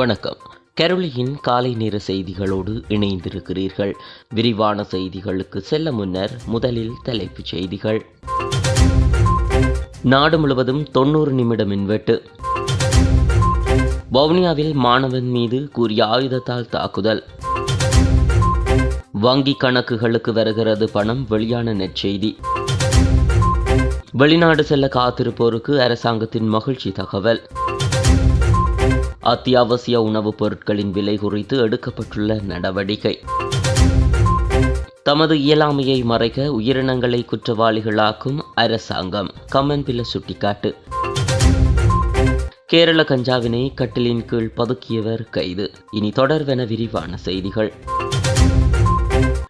வணக்கம். கரோலியின் காலை நேர செய்திகளோடு இணைந்திருக்கிறீர்கள். விரிவான செய்திகளுக்கு செல்ல முன்னர் முதலில் தலைப்புச் செய்திகள். நாடு முழுவதும் தொன்னூறு நிமிட மின்வெட்டு. வவுனியாவில் மாணவன் மீது கூறிய ஆயுதத்தால் தாக்குதல். வங்கி கணக்குகளுக்கு வருகிறது பணம் வெளியான நெற்செய்தி வெளிநாடு செல்ல காத்திருப்போருக்கு அரசாங்கத்தின் மகிழ்ச்சி தகவல். அத்தியாவசிய உணவுப் பொருட்களின் விலை குறித்து எடுக்கப்பட்டுள்ள நடவடிக்கை. தமது இயலாமையை மறைக்க உயிரினங்களை குற்றவாளிகளாக்கும் அரசாங்கம். கம்மன்பில சுட்டிக்காட்டு. கேரள கஞ்சாவினை கட்டிலின் கீழ் பதுக்கியவர் கைது. இனி தொடர்வென விரிவான செய்திகள்.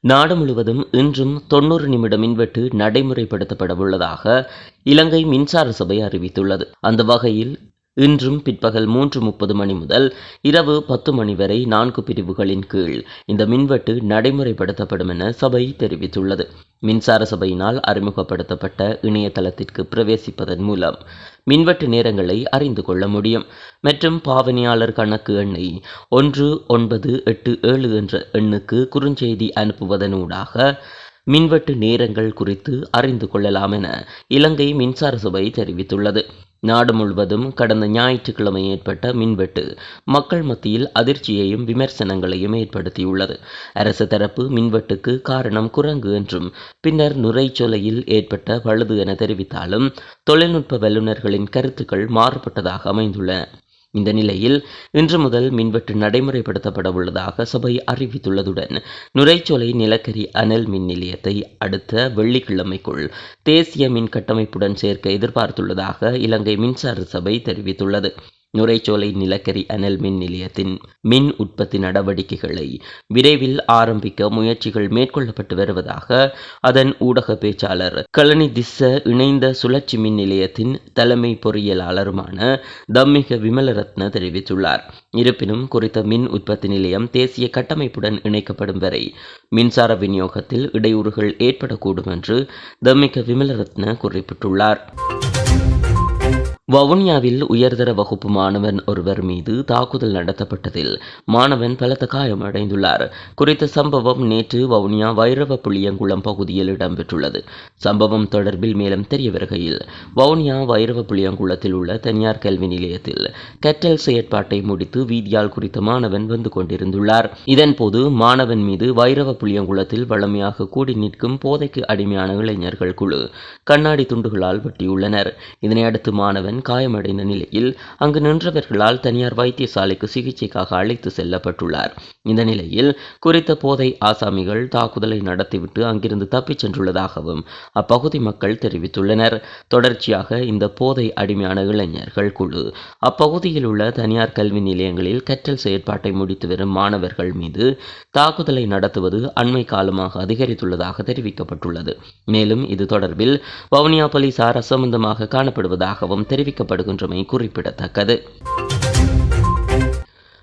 நாடு முழுவதும் இன்றும் தொண்ணூறு நிமிட மின்வெட்டு நடைமுறைப்படுத்தப்பட உள்ளதாக இலங்கை மின்சார சபை அறிவித்துள்ளது. அந்த வகையில் இன்றும் பிற்பகல் மூன்று முப்பது மணி முதல் இரவு பத்து மணி வரை நான்கு பிரிவுகளின் கீழ் இந்த மின்வெட்டு நடைமுறைப்படுத்தப்படும் என சபை தெரிவித்துள்ளது. மின்சார சபையினால் அறிமுகப்படுத்தப்பட்ட இணையதளத்திற்கு பிரவேசிப்பதன் மூலம் மின்வெட்டு நேரங்களை அறிந்து கொள்ள முடியும். மற்றும் பாவனையாளர் கணக்கு எண்ணை ஒன்று ஒன்பது எட்டு ஏழு என்ற எண்ணுக்கு குறுஞ்செய்தி அனுப்புவதனூடாக மின்வெட்டு நேரங்கள் குறித்து அறிந்து கொள்ளலாம் என இலங்கை மின்சார சபை தெரிவித்துள்ளது. நாடு முழுவதும் கடந்த ஞாயிற்றுக்கிழமை ஏற்பட்ட மின்வெட்டு மக்கள் மத்தியில் அதிர்ச்சியையும் விமர்சனங்களையும் ஏற்படுத்தியுள்ளது. அரசு தரப்பு மின்வெட்டுக்கு காரணம் குரங்கு என்றும் பின்னர் நுரைச்சொலையில் ஏற்பட்ட பழுது என தெரிவித்தாலும் தொழில்நுட்ப வல்லுநர்களின் கருத்துக்கள் மாறுபட்டதாக அமைந்துள்ளன. இந்த நிலையில் இன்று முதல் மின்வெட்டு நடைமுறைப்படுத்தப்பட உள்ளதாக சபை அறிவித்துள்ளதுடன் நுரைச்சோலை நிலக்கரி அனல் மின் நிலையத்தை அடுத்த வெள்ளிக்கிழமைக்குள் தேசிய மின் கட்டமைப்புடன் சேர்க்க எதிர்பார்த்துள்ளதாக இலங்கை மின்சார சபை தெரிவித்துள்ளது. நுரைச்சோலை நிலக்கரி அனல் மின் நிலையத்தின் மின் உற்பத்தி நடவடிக்கைகளை விரைவில் ஆரம்பிக்க முயற்சிகள் மேற்கொள்ளப்பட்டு வருவதாக அதன் ஊடக பேச்சாளர் கலனி திஸ்ஸ இணைந்த சுழற்சி மின் நிலையத்தின் தலைமை பொறியியலாளருமான தம்மிக விமலரத்ன தெரிவித்துள்ளார். இருப்பினும் குறித்த மின் உற்பத்தி நிலையம் தேசிய கட்டமைப்புடன் இணைக்கப்படும் வரை மின்சார விநியோகத்தில் இடையூறுகள் ஏற்படக்கூடும் என்று தம்மிக விமலரத்ன குறிப்பிட்டுள்ளார். வவுனியாவில் உயர்தர வகுப்பு மாணவன் ஒருவர் மீது தாக்குதல் நடத்தப்பட்டதில் மாணவன் பலத்த காயமடைந்துள்ளார் குறித்த சம்பவம் நேற்று வவுனியா வைரவ புளியங்குளம் பகுதியில் இடம்பெற்றுள்ளது. சம்பவம் தொடர்பில் மேலும் தெரிய வருகையில் வவுனியா வைரவ புளியங்குளத்தில் உள்ள தனியார் கல்வி நிலையத்தில் கற்றல் செயற்பாட்டை முடித்து வீதியால் குறித்த மாணவன் வந்து கொண்டிருந்துள்ளார். இதன்போது மாணவன் மீது வைரவ புளியங்குளத்தில் வளமையாக கூடி நிற்கும் போதைக்கு அடிமையான இளைஞர்கள் குழு கண்ணாடி துண்டுகளால் வெட்டியுள்ளனர். இதனையடுத்து மாணவன் காயமடைந்த நிலையில் அங்கு நின்றவர்களால் தனியார் வைத்தியசாலைக்கு சிகிச்சைக்காக அழைத்து செல்லப்பட்டுள்ளார். இந்த நிலையில் குறித்த போதை ஆசாமிகள் தாக்குதலை நடத்திவிட்டு அங்கிருந்து தப்பிச் சென்றுள்ளதாகவும் அப்பகுதி மக்கள் தெரிவித்துள்ளனர். தொடர்ச்சியாக இந்த போதை அடிமையான இளைஞர்கள் குழு அப்பகுதியில் உள்ள தனியார் கல்வி நிலையங்களில் கற்றல் செயற்பாட்டை முடித்து வரும் மாணவர்கள் மீது தாக்குதலை நடத்துவது அண்மை காலமாக அதிகரித்துள்ளதாக தெரிவிக்கப்பட்டுள்ளது. மேலும் இது தொடர்பில் வவுனியா போலீசார் அசம்பந்தமாக காணப்படுவதாகவும் தெரிவிக்கப்படுகின்றமை குறிப்பிடத்தக்கது.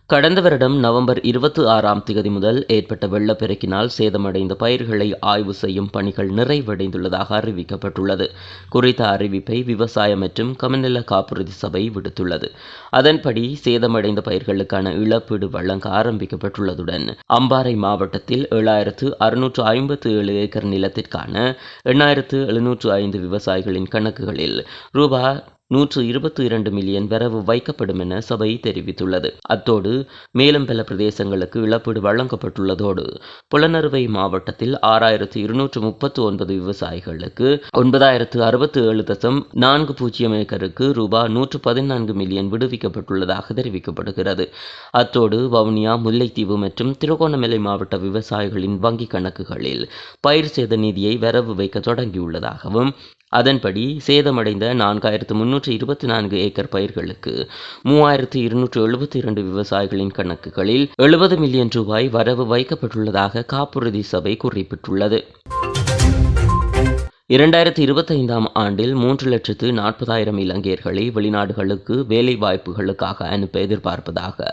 கடந்த வருடம் நவம்பர் இருபத்தி ஆறாம் தேதி முதல் ஏற்பட்ட வெள்ளப்பெருக்கினால் சேதமடைந்த பயிர்களை ஆய்வு செய்யும் பணிகள் நிறைவடைந்துள்ளதாக அறிவிக்கப்பட்டுள்ளது. குறித்த அறிவிப்பை விவசாய மற்றும் கமநல காப்புறுதி சபை விடுத்துள்ளது. அதன்படி சேதமடைந்த பயிர்களுக்கான இழப்பீடு வழங்க ஆரம்பிக்கப்பட்டுள்ளதுடன் அம்பாறை மாவட்டத்தில் ஏழாயிரத்து அறுநூற்று ஐம்பத்து ஏழு ஏக்கர் நிலத்திற்கான எண்ணாயிரத்து எழுநூற்று ஐந்து விவசாயிகளின் கணக்குகளில் ரூபாய் நூற்று இருபத்தி இரண்டு மில்லியன் வரவு வைக்கப்படும் என சபை தெரிவித்துள்ளது. அத்தோடு மேலும் பல பிரதேசங்களுக்கு இழப்பீடு வழங்கப்பட்டுள்ளதோடு புலனறுவை மாவட்டத்தில் ஆறாயிரத்து இருநூற்று முப்பத்து ஒன்பது விவசாயிகளுக்கு ஒன்பதாயிரத்து அறுபத்தி ஏழு தசம் நான்கு பூஜ்ஜியம் ஏக்கருக்கு ரூபாய் நூற்று பதினான்கு மில்லியன் விடுவிக்கப்பட்டுள்ளதாக தெரிவிக்கப்படுகிறது. அத்தோடு வவுனியா முல்லைத்தீவு மற்றும் திருகோணமலை மாவட்ட விவசாயிகளின் வங்கிக் கணக்குகளில் பயிர் சேத நிதியை வரவு வைக்க தொடங்கியுள்ளதாகவும் அதன்படி சேதமடைந்த நான்காயிரத்து முன்னூற்று இருபத்தி நான்கு ஏக்கர் பயிர்களுக்கு மூவாயிரத்து இருநூற்று எழுபத்தி இரண்டு விவசாயிகளின் கணக்குகளில் எழுபது மில்லியன் ரூபாய் வரவு வைக்கப்பட்டுள்ளதாக காப்புறுதி சபை குறிப்பிட்டுள்ளது. இரண்டாயிரத்தி இருபத்தைந்தாம் ஆண்டில் மூன்று லட்சத்து நாற்பதாயிரம் இலங்கையர்களை வெளிநாடுகளுக்கு வேலை வாய்ப்புகளுக்காக அனுப்ப எதிர்பார்ப்பதாக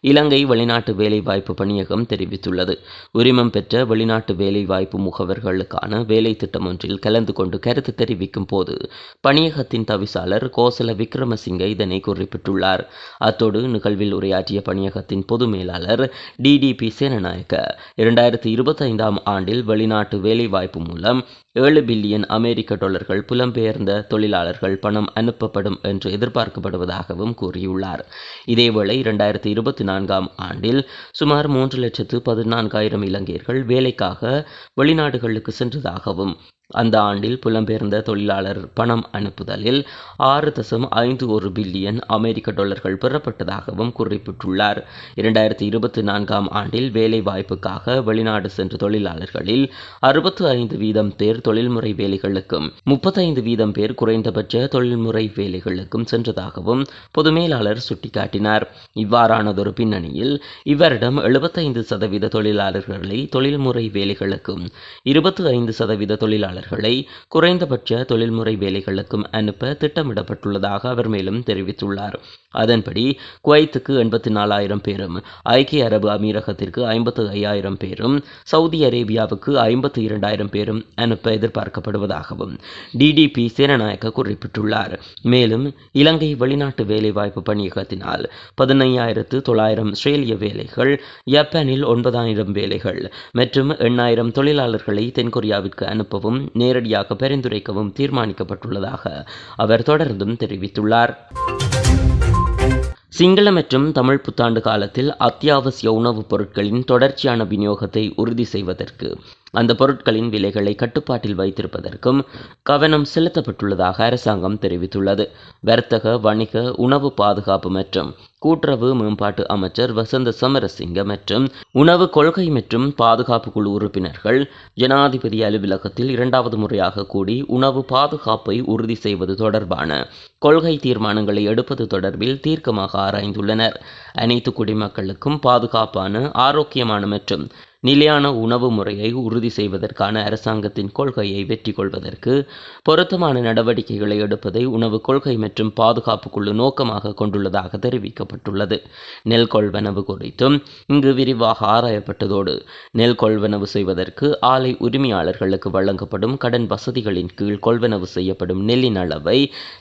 இலங்கை வெளிநாட்டு வேலைவாய்ப்பு பணியகம் தெரிவித்துள்ளது. உரிமம் பெற்ற வெளிநாட்டு வேலைவாய்ப்பு முகவர்களுக்கான வேலை திட்டம் ஒன்றில் கலந்து கொண்டு கருத்து தெரிவிக்கும் போது பணியகத்தின் தவிசாளர் கோசல விக்ரமசிங்க இதனை குறிப்பிட்டுள்ளார். அத்தோடு நிகழ்வில் உரையாற்றிய பணியகத்தின் பொது மேலாளர் டிடிபி சேனநாயக்க இரண்டாயிரத்தி இருபத்தைந்தாம் ஆண்டில் வெளிநாட்டு வேலைவாய்ப்பு மூலம் ஏழு பில்லியன் அமெரிக்க டாலர்கள் புலம்பெயர்ந்த தொழிலாளர்கள் பணம் அனுப்பப்படும் என்று எதிர்பார்க்கப்படுவதாகவும் கூறியுள்ளார். இதேவேளை இரண்டாயிரத்தி இருபத்தி நான்காம் ஆண்டில் சுமார் மூன்று லட்சத்து பதினான்காயிரம் இலங்கையர்கள் வேலைக்காக வெளிநாடுகளுக்கு சென்றதாகவும் அந்த ஆண்டில் புலம்பெயர்ந்த தொழிலாளர் பணம் அனுப்புதலில் ஆறு தசம் ஐந்து ஒரு பில்லியன் அமெரிக்க டாலர்கள் பெறப்பட்டதாகவும் குறிப்பிட்டுள்ளார். இரண்டாயிரத்தி இருபத்தி நான்காம் ஆண்டில் வேலை வாய்ப்புக்காக வெளிநாடு சென்ற தொழிலாளர்களில் அறுபத்து ஐந்து வீதம் பேர் தொழில்முறை வேலைகளுக்கும் முப்பத்தைந்து வீதம் பேர் குறைந்தபட்ச தொழில்முறை வேலைகளுக்கும் சென்றதாகவும் பொது மேலாளர் சுட்டிக்காட்டினார். இவ்வாறானதொரு பின்னணியில் இவரிடம் எழுபத்தைந்து சதவீத தொழிலாளர்களை தொழில்முறை வேலைகளுக்கும் இருபத்தி ஐந்து சதவீத தொழிலாளர் பணியாளர்களை குறைந்தபட்ச தொழில்முறை வேலைகளுக்கும் அனுப்ப திட்டமிடப்பட்டுள்ளதாக அவர் மேலும் தெரிவித்துள்ளார். அதன்படி குவைத்துக்கு எண்பத்தி நாலாயிரம் பேரும் ஐக்கிய அரபு அமீரகத்திற்கு ஐம்பத்து ஐயாயிரம் பேரும் சவுதி அரேபியாவுக்கு ஐம்பத்து இரண்டாயிரம் பேரும் அனுப்ப எதிர்பார்க்கப்படுவதாகவும் டிடிபி சேனநாயக்க குறிப்பிட்டுள்ளார். மேலும் இலங்கை வெளிநாட்டு வேலைவாய்ப்பு பணியகத்தினால் பதினையாயிரத்து தொள்ளாயிரம் ஆஸ்திரேலிய வேலைகள் ஜப்பானில் ஒன்பதாயிரம் வேலைகள் மற்றும் எண்ணாயிரம் தொழிலாளர்களை தென்கொரியாவிற்கு அனுப்பவும் நேரடியாக பரிந்துரைக்கவும் தீர்மானிக்கப்பட்டுள்ளதாக அவர் தொடர்ந்தும் தெரிவித்துள்ளார். சிங்கள மற்றும் தமிழ் புத்தாண்டு காலத்தில் அத்தியாவசிய உணவுப் பொருட்களின் தொடர்ச்சியான விநியோகத்தை உறுதி செய்வதற்கு அந்த பொருட்களின் விலைகளை கட்டுப்பாட்டில் வைத்திருப்பதற்கும் கவனம் செலுத்தப்பட்டுள்ளதாக அரசாங்கம் தெரிவித்துள்ளது. வர்த்தக வணிக உணவு பாதுகாப்பு மற்றும் கூட்டுறவு மேம்பாட்டு அமைச்சர் வசந்த சமரசிங்க மற்றும் உணவு கொள்கை மற்றும் பாதுகாப்பு குழு உறுப்பினர்கள் ஜனாதிபதி அலுவலகத்தில் இரண்டாவது முறையாக கூடி உணவு பாதுகாப்பை உறுதி செய்வது தொடர்பான கொள்கை தீர்மானங்களை எடுப்பது தொடர்பில் தீர்க்கமாக ஆராய்ந்துள்ளனர். அனைத்து குடிமக்களுக்கும் பாதுகாப்பான ஆரோக்கியமான மற்றும் நிலையான உணவு முறையை உறுதி செய்வதற்கான அரசாங்கத்தின் கொள்கையை வெற்றி கொள்வதற்கு பொருத்தமான நடவடிக்கைகளை எடுப்பதை உணவு கொள்கை மற்றும் பாதுகாப்பு குழு நோக்கமாக கொண்டுள்ளதாக தெரிவிக்கப்பட்டுள்ளது. நெல் கொள்வனவு குறித்தும் இங்கு விரிவாக ஆராயப்பட்டதோடு நெல் கொள்வனவு செய்வதற்கு ஆலை உரிமையாளர்களுக்கு வழங்கப்படும் கடன் வசதிகளின் கீழ் கொள்வனவு செய்யப்படும் நெல்லின் அளவை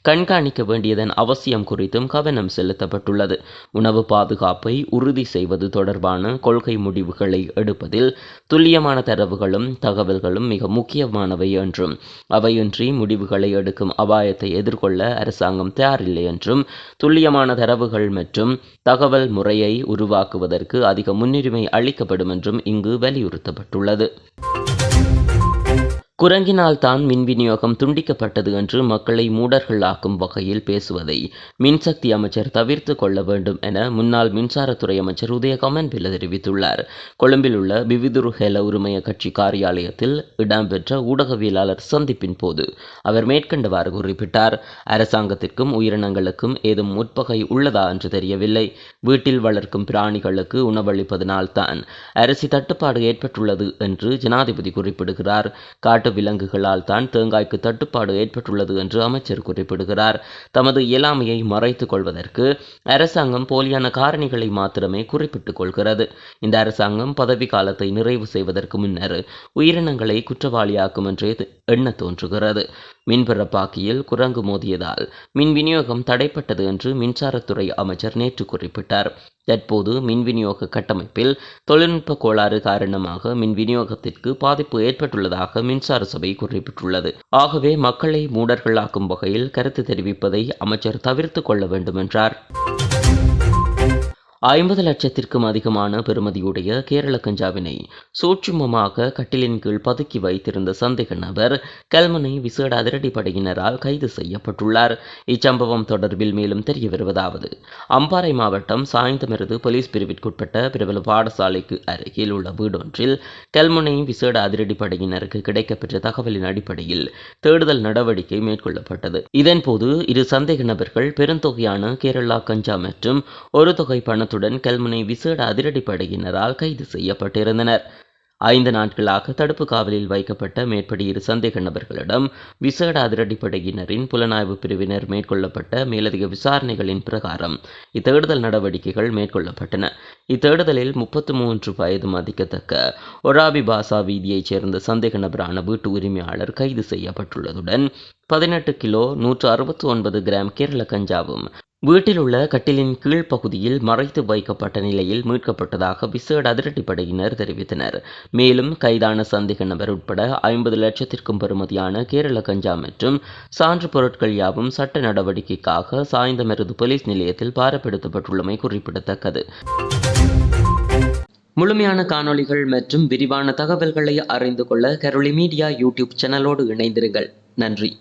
கண்காணிக்க வேண்டியதன் அவசியம் குறித்தும் கவனம் செலுத்தப்பட்டுள்ளது. உணவு பாதுகாப்பை உறுதி செய்வது தொடர்பான கொள்கை முடிவுகளை எடுப்பது என்பதில் துல்லியமான தரவுகளும் தகவல்களும் மிக முக்கியமானவை என்றும் அவையின்றி முடிவுகளை எடுக்கும் அபாயத்தை எதிர்கொள்ள அரசாங்கம் தயாரில்லை என்றும் துல்லியமான தரவுகள் மற்றும் தகவல் முறையை உருவாக்குவதற்கு அதிக முன்னுரிமை அளிக்கப்படும் என்றும் இங்கு வலியுறுத்தப்பட்டுள்ளது. குரங்கினால் தான் மின் விநியோகம் துண்டிக்கப்பட்டது என்று மக்களை மூடர்களாக்கும் வகையில் பேசுவதை மின்சக்தி அமைச்சர் தவிர்த்து கொள்ள வேண்டும் என முன்னாள் மின்சாரத்துறை அமைச்சர் உதயகமன் பில தெரிவித்துள்ளார் கொழும்பில் உள்ள பிவிதுரு ஹேல உரிமைய கட்சி காரியாலயத்தில் இடம்பெற்ற ஊடகவியலாளர் சந்திப்பின் போது அவர் மேற்கண்டவாறு குறிப்பிட்டார். அரசாங்கத்திற்கும் உயிரினங்களுக்கும் ஏதும் முற்பகை உள்ளதா என்று தெரியவில்லை. வீட்டில் வளர்க்கும் பிராணிகளுக்கு உணவளிப்பதனால் தான் அரிசி தட்டுப்பாடு ஏற்பட்டுள்ளது என்று ஜனாதிபதி குறிப்பிடுகிறார். காட்டு விலங்குகளால் தான் தேங்காய்க்கு தட்டுப்பாடு ஏற்பட்டுள்ளது என்று அமைச்சர் குறிப்பிடுகிறார். தமது இயலாமையை மறைத்துக் கொள்வதற்கு அரசாங்கம் போலியான காரணிகளை மாத்திரமே குறிப்பிட்டுக் கொள்கிறது. இந்த அரசாங்கம் பதவி காலத்தை நிறைவு செய்வதற்கு முன்னர் உயிரினங்களை குற்றவாளியாக்கும் என்றே எண்ண தோன்றுகிறது. மின்பிறப்பாக்கியில் குரங்கு மோதியதால் மின் விநியோகம் தடைப்பட்டது என்று மின்சாரத்துறை அமைச்சர் நேற்று குறிப்பிட்டார். தற்போது மின் விநியோக கட்டமைப்பில் தொழில்நுட்ப கோளாறு காரணமாக மின் விநியோகத்திற்கு பாதிப்பு ஏற்பட்டுள்ளதாக மின்சார சபை குறிப்பிட்டுள்ளது. ஆகவே மக்களை மூடர்களாக்கும் வகையில் கருத்து தெரிவிப்பதை அமைச்சர் தவிர்த்து கொள்ள வேண்டும் என்றார் ஐம்பது லட்சத்திற்கும் அதிகமான பெறுமதியுடைய கேரள கஞ்சாவினை சூட்சுமமாக கட்டிலின் கீழ் பதுக்கி வைத்திருந்த சந்தேக நபர் கல்முனை விசேட அதிரடிப்படையினரால் கைது செய்யப்பட்டுள்ளார். இச்சம்பவம் தொடர்பில் மேலும் தெரிய வருவதாவது அம்பாறை மாவட்டம் சாய்ந்தமிருது போலீஸ் பிரிவிற்குட்பட்ட பிரபல பாடசாலைக்கு அருகில் உள்ள வீடொன்றில் கல்முனை விசேட அதிரடிப்படையினருக்கு கிடைக்கப்பெற்ற தகவலின் அடிப்படையில் தேடுதல் நடவடிக்கை மேற்கொள்ளப்பட்டது. இதன்போது இரு சந்தேக நபர்கள் பெருந்தொகையான கேரளா கஞ்சா மற்றும் ஒரு தொகை பணத்துடன் கல்முனை விசேட அதிரடிப்படையினரால் கைது செய்யப்பட்டிருந்தனர். ஐந்து நாட்களாக தடுப்பு காவலில் வைக்கப்பட்ட மேற்படி இரு சந்தேக நபர்களிடம் விசேட அதிரடிப்படையினரின் புலனாய்வு பிரிவினர் மேற்கொள்ளப்பட்ட மேலதிக விசாரணைகளின் பிரகாரம் இத்தேடுதல் நடவடிக்கைகள் மேற்கொள்ளப்பட்டன. இத்தேடுதலில் முப்பத்து மூன்று வயது மதிக்கத்தக்க ஒராபி பாசா வீதியைச் சேர்ந்த சந்தேக நபரான வீட்டு உரிமையாளர் கைது செய்யப்பட்டுள்ளதுடன் பதினெட்டு கிலோ நூற்று அறுபத்தி ஒன்பது கிராம் கேரள கஞ்சாவும் வீட்டில் உள்ள கட்டிலின் கீழ் பகுதியில் மறைத்து வைக்கப்பட்ட நிலையில் மீட்கப்பட்டதாக விசேட அதிரடிப்படையினர் தெரிவித்தனர். மேலும் கைதான சந்தேக நபர் உட்பட ஐம்பது லட்சத்திற்கும் பெறுமதியான கேரள கஞ்சா மற்றும் சான்று பொருட்கள் யாவும் சட்ட நடவடிக்கைக்காக சாய்ந்தமருது போலீஸ் நிலையத்தில் பாரப்படுத்தப்பட்டுள்ளமை குறிப்பிடத்தக்கது. முழுமையான காணொளிகள் மற்றும் விரிவான தகவல்களை அறிந்து கொள்ள கரோலி மீடியா யூடியூப் சேனலோடு இணைந்திருங்கள். நன்றி.